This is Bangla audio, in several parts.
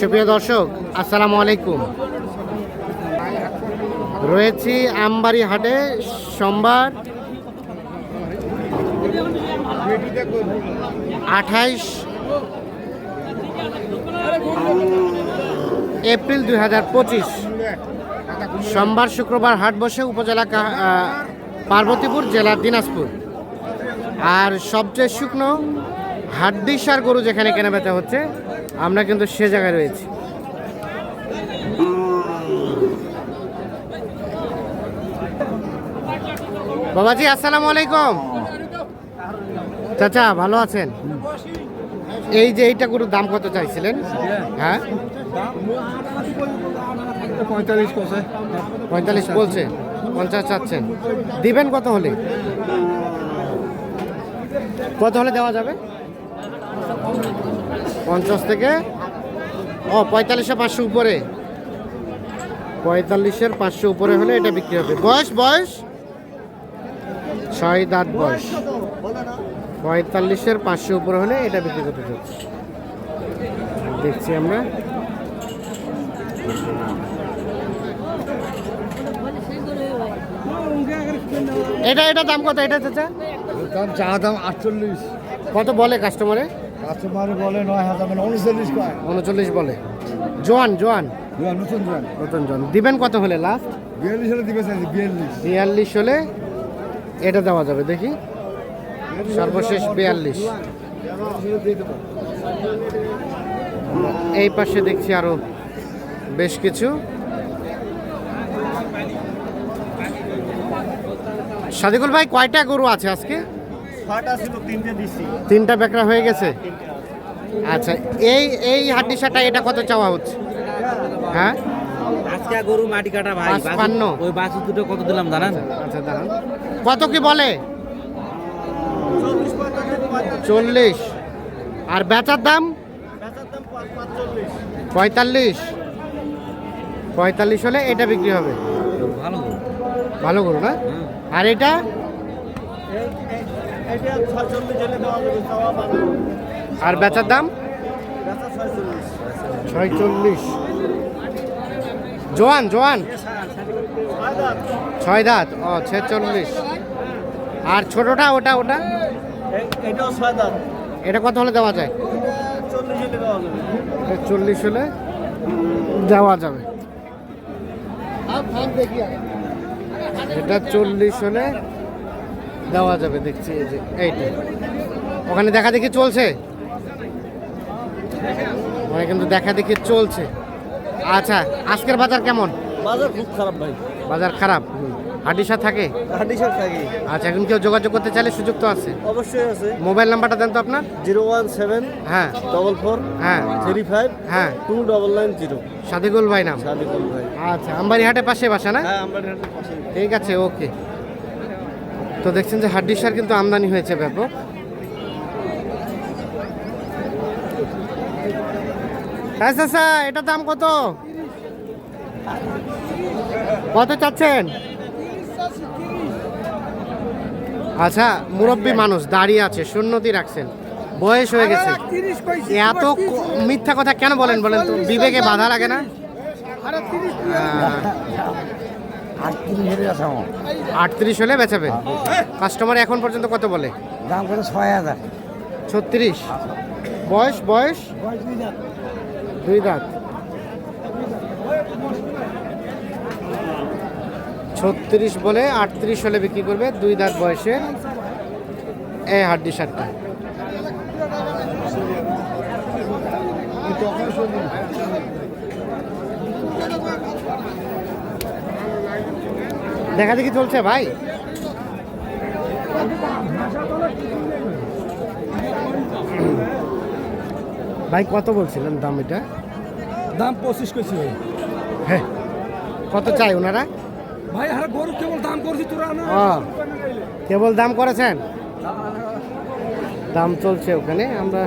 সুপ্রিয় দর্শক, আসসালামু আলাইকুম। রয়েছি আমবাড়ি হাটে, সোমবার আঠাইশ এপ্রিল দুই হাজার পঁচিশ। সোমবার শুক্রবার হাট বসে উপজেলা পার্বতীপুর জেলা দিনাজপুর। আর সবচেয়ে শুকনো হাড্ডিসার গরু যেখানে কেনা বেচা হচ্ছে আমরা কিন্তু সে জায়গায় রয়েছি। বাবাজি আসসালামু আলাইকুম। চাচা ভালো আছেন? এই যে এইটা গরুর দাম কত চাইছিলেন? হ্যাঁ? পঁয়তাল্লিশ পঁয়তাল্লিশ বলছে পঞ্চাশ চাচ্ছেন। দিবেন কত হলে? কত হলে দেওয়া যাবে? পঞ্চাশ থেকে ও পঁয়তাল্লিশে পাঁচশো উপরে। পঁয়তাল্লিশের পাঁচশো উপরে হলে এটা বিক্রি হবে। বয়স বয়স? ছয় দাঁত বয়স। পঁয়তাল্লিশের পাঁচশো উপরে হলে এটা বিক্রি করতে চাচ্ছি দেখছি আমরা। এটা এটা দাম কত? এটা চাচা? দাম চা দাম আটচল্লিশ। কত বলে কাস্টমারে? কাস্টমার বলে নয় হাজার মানে উনচল্লিশ উনচল্লিশ বলে। জোয়ান জোয়ান। নতুন জোয়ান। নতুন জোয়ান। দিবেন কত হলে লাস্ট বিয়াল্লিশ হলে দিবে বিয়াল্লিশ। বিয়াল্লিশ হলে এটা দেওয়া যাবে দেখি। সর্বশেষ বিয়াল্লিশ। এই পাশে দেখছি আরও বেশ কিছু। সাদিকুল ভাই কয়টা গরু আছে আজকে? তিনটে তিনটা বেকরা হয়ে গেছে? আচ্ছা এই এই হাড্ডিসাটা এটা কত চাওয়া হচ্ছে? হ্যাঁ? আজকে গরু মাটি কাটা ভাই পাঁচপান্ন। ওই বাছুর দুটো কত দিলাম জানেন? আচ্ছা দাঁড়ান। কত কি বলে? চল্লিশ। আর বেচার দাম? পঁয়তাল্লিশ। পঁয়তাল্লিশ হলে এটা বিক্রি হবে। ভালো গরু। ভালো করো না? আর এটা? আর বেচার দাম? ছয়চল্লিশ। জোয়ান জোয়ান। ছয় দাঁত। ও ছেচল্লিশ। আর ছোটটা ওটা ওটা? ছয় এটা কত হলে দেওয়া যায়? চল্লিশ হলে দেওয়া যাবে। এটা চল্লিশ হলে দেওয়া যাবে দেখছি এই যে এইটা। ওখানে দেখা দেখি চলছে? ওখানে কিন্তু দেখা দেখি চলছে। আচ্ছা আজকের বাজার কেমন? বাজার খুব খারাপ ভাই। বাজার খারাপ? হাডিসা থাকে? হাডিসার থাকি। আচ্ছা এখন কেউ যোগাযোগ করতে চাইলে সুযোগ তো আছে। অবশ্যই আছে। মোবাইল নাম্বারটা দেন তো আপনার। জিরো ওয়ান সেভেন হ্যাঁ। ডবল ফোর হ্যাঁ। থ্রি ফাইভ হ্যাঁ। Two double nine zero. Sadikul ভাই নাম? সাদিকুল ভাই। আচ্ছা আমবাড়ি হাটে পাশে বাসা না? হ্যাঁ আমরা হাটের পাশে ঠিক আছে ওকে। তো দেখছেন যে হাড্ডিসার কিন্তু আমদানি হয়েছে ব্যাপক। হ্যাঁ চাচা এটা দাম কত? কত চাচ্ছেন? আচ্ছা মুরব্বী মানুষ দাঁড়িয়ে আছে শূন্যতি রাখছেন। বয়স হয়ে গেছে। এত মিথ্যা কথা কেন বলেন বলেন তো? বিবেকে বাধা লাগে না? আটত্রিশ হলে বেচাবে? কাস্টমার এখন পর্যন্ত কত বলে? দাম কত? ছয় হাজার। ছত্রিশ। বয়স বয়স? দুই দাঁত। ছত্রিশ বলে আটত্রিশ হলে বিক্রি করবে দুই দাঁত বয়সের এই হাড্ডি শার্টটা। দেখা দেখি চলছে ভাই। ভাই কত বলছিলেন দাম এটা? দাম পঁচিশ কেছি ভাই। হ্যাঁ। কত চাই ওনারা? ভাই আর গরু কেবল দাম করছি তোরা না। কেবল দাম করেছেন? দাম চলছে ওখানে আমরা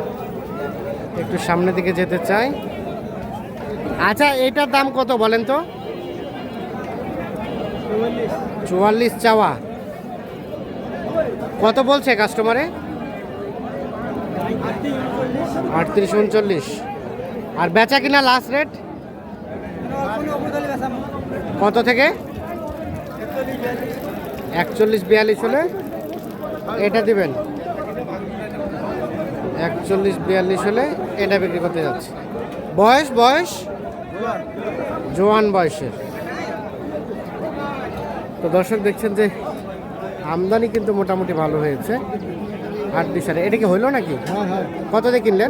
একটু সামনের দিকে যেতে চাই। আচ্ছা এটার দাম কত বলেন তো? চুয়াল্লিশ চাওয়া। কত বলছে কাস্টমারে আটত্রিশ উনচল্লিশ। আর বেচা কিনা লাস্ট রেট কত থেকে? একচল্লিশ বিয়াল্লিশ হলে এটা দিবেন। একচল্লিশ বিয়াল্লিশ হলে এটা বিক্রি করতে যাচ্ছে। বয়স বয়স? জোয়ান বয়সের। তো দর্শক দেখছেন যে আমদানি কিন্তু মোটামুটি ভালো হয়েছে। আট বিশারে এটা কি হইল নাকি? কত দিয়ে কিনলেন?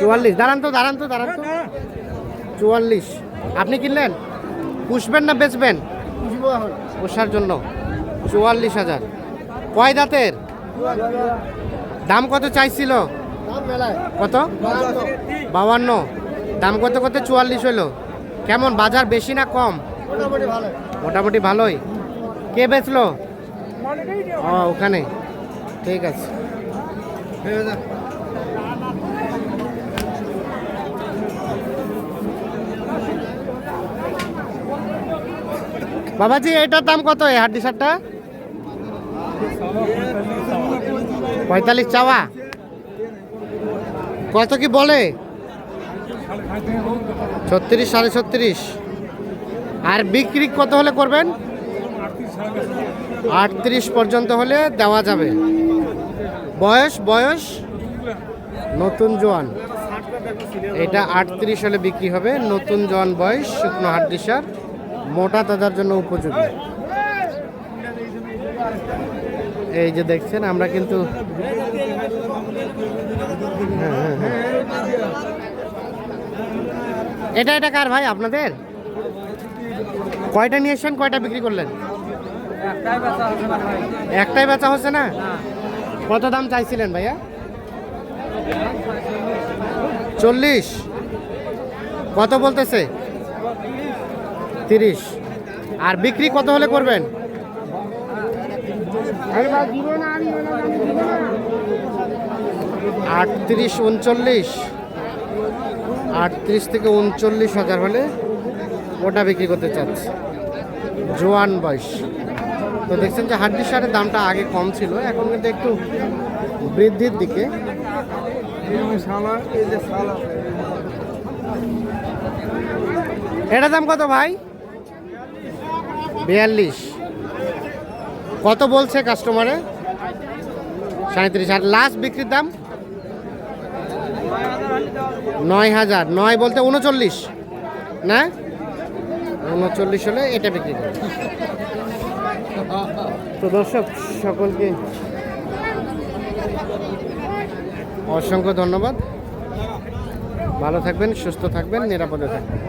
চুয়াল্লিশ দাঁড়ান তো দাঁড়ান তো দাঁড়ান তো। চুয়াল্লিশ। আপনি কিনলেন? পুষবেন না বেচবেন? পোষার জন্য। চুয়াল্লিশ হাজার। কয় দাঁতের? দাম কত চাইছিল? কত? বাউান্ন দাম কত কত? চুয়াল্লিশ হলো কেমন বাজার বেশি না কম? মোটামুটি ভালোই। কে বেচলো? ও ওখানে। ঠিক আছে। বাবাজি এটার দাম কত? এই হাড্ডি শার্টটা? পঁয়তাল্লিশ চাওয়া? কত কি বলে? ছত্রিশ সাড়ে ছত্রিশ। আর বিক্রি কত হলে করবেন? আটত্রিশ পর্যন্ত হলে দেওয়া যাবে। বয়স বয়স? নতুন জোয়ান। এটা আটত্রিশ হলে বিক্রি হবে। নতুন জোয়ান বয়স শুকনো হাড্ডি সার মোটা তাজার জন্য উপযোগী। এই যে দেখছেন আমরা কিন্তু হ্যাঁ, হ্যাঁ, হ্যাঁ। এটা এটা কার ভাই আপনাদের? কয়টা নিয়ে এসছেন? কয়টা বিক্রি করলেন? একটাই বেচা হচ্ছে না? কত দাম চাইছিলেন ভাইয়া? চল্লিশ। কত বলতেছে? তিরিশ। আর বিক্রি কত হলে করবেন? আটত্রিশ উনচল্লিশ। আটত্রিশ থেকে উনচল্লিশ হাজার হলে ওটা বিক্রি করতে চাচ্ছে। জোয়ান বয়স। তো দেখছেন যে হাড্ডি সারের দামটা আগে কম ছিল, এখন কিন্তু একটু বৃদ্ধির দিকে। এটা দাম কত ভাই? বিয়াল্লিশ। কত বলছে কাস্টমারে সাঁত্রিশ। আর লাস্ট বিক্রির দাম? নয় হাজার। নয় বলতে উনচল্লিশ। না? উনচল্লিশ হলে এটা বিক্রি করবে। তো দর্শক সকলকে অসংখ্য ধন্যবাদ। ভালো থাকবেন সুস্থ থাকবেন নিরাপদে থাকবেন।